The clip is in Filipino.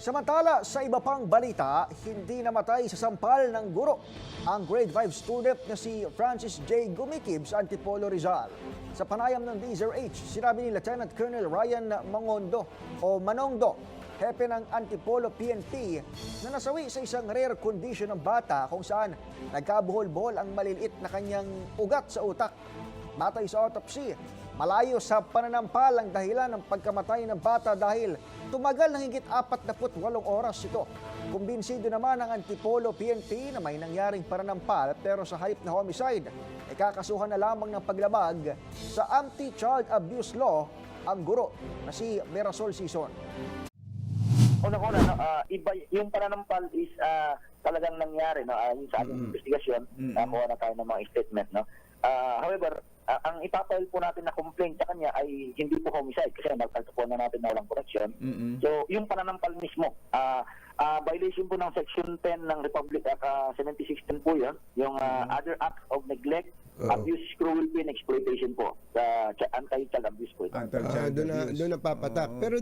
Samantala, sa iba pang balita, hindi namatay sa sampal ng guro ang grade 5 student na si Francis J. Gumikib sa Antipolo Rizal. Sa panayam ng DZRH, sinabi ni Lieutenant Colonel Ryan Mangondo o Manongdo, hepe ng Antipolo PNP, na nasawi sa isang rare condition ng bata kung saan nagkabuhol-buhol ang maliliit na kanyang ugat sa utak. Batay sa autopsy, malayo sa pananampal ang dahilan ng pagkamatay ng bata dahil tumagal ng higit 48 oras ito. Kumbinsido naman ang Antipolo PNP na may nangyaring pananampal pero sa halip na homicide, ay kakasuhan na lamang ng paglabag sa Anti-Child Abuse Law ang guro na si Mirasol Sison. Unang-una, no, ah, iba, yung pananampal is ah, talagang nangyari no, yung sa ating investigasyon, nakuha na tayo ng mga statement. No? Ah, however, ah, ang ipapile po natin na complaint sa kanya ay hindi po homicide kasi nagtagpo na natin na walang correction. So, yung pananampal mismo, ah, ah, violation po ng Section 10 ng Republic Act ah, 7610 po yun, yung ah, other acts of neglect, Oo. abuse, cruelty, and exploitation po sa ch- anti-child abuse po. Anti-child Ah, doon na doon napapatak. Oo. Pero